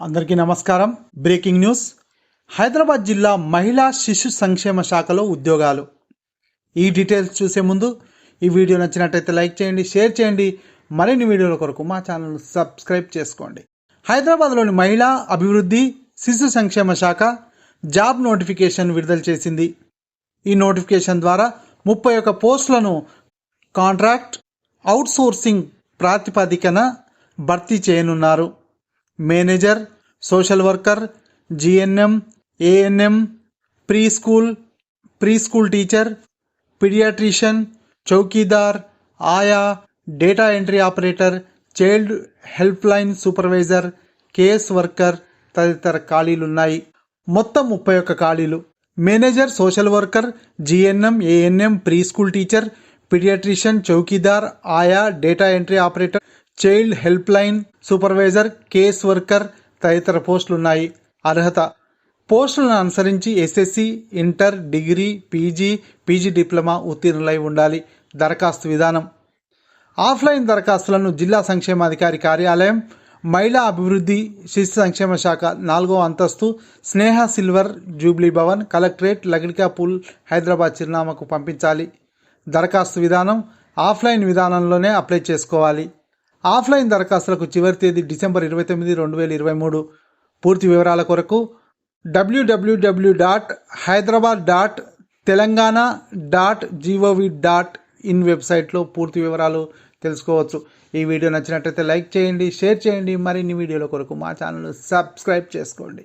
అందరికీ నమస్కారం. Breaking news. Hyderabad జిల్లా మహిళా శిశు సంక్షేమ శాఖలో ఉద్యోగాలు. ఈ డీటెయిల్స్ చూసే ముందు ఈ వీడియో నచ్చినట్టయితే లైక్ చేయండి షేర్ చేయండి. మరిన్ని వీడియోల కొరకు మా ఛానల్ను సబ్స్క్రైబ్ చేసుకోండి. హైదరాబాద్లోని మహిళా అభివృద్ధి శిశు సంక్షేమ శాఖ జాబ్ నోటిఫికేషన్ విడుదల చేసింది. ఈ నోటిఫికేషన్ ద్వారా ముప్పై ఒక్క పోస్టులను కాంట్రాక్ట్ అవుట్సోర్సింగ్ ప్రాతిపదికన భర్తీ చేయనున్నారు. Manager social worker GNM ANM pre school pre school teacher paediatrician chowkidar ఆయా data entry operator child helpline supervisor case worker తదితర ఖాళీలున్నాయి. మొత్తం ముప్పై ఒక్క ఖాళీలు. Manager social worker GNM ANM pre school teacher paediatrician chowkidar ఆయా data entry operator child helpline supervisor case worker తదితర పోస్టులున్నాయి. అర్హత పోస్టులను అనుసరించి SSC inter degree PG PG diploma ఉత్తీర్ణులై ఉండాలి. దరఖాస్తు విధానం. ఆఫ్లైన్ దరఖాస్తులను జిల్లా సంక్షేమాధికారి కార్యాలయం మహిళా అభివృద్ధి శిశు సంక్షేమ శాఖ నాలుగో అంతస్తు Sneha silver jubilee Bhavan collectorate Lakdikapul Hyderabad చిరునామాకు పంపించాలి. దరఖాస్తు విధానం ఆఫ్లైన్ విధానంలోనే అప్లై చేసుకోవాలి. ఆఫ్లైన్ దరఖాస్తులకు చివరి తేదీ డిసెంబర్ ఇరవై తొమ్మిది రెండు వేల ఇరవై మూడు. పూర్తి వివరాల కొరకు WWW dot Hyderabad dot Telangana dot G O V dot in వెబ్సైట్లో పూర్తి వివరాలు తెలుసుకోవచ్చు. ఈ వీడియో నచ్చినట్లయితే లైక్ చేయండి షేర్ చేయండి. మరిన్ని వీడియోల కొరకు మా ఛానల్ సబ్స్క్రైబ్ చేసుకోండి.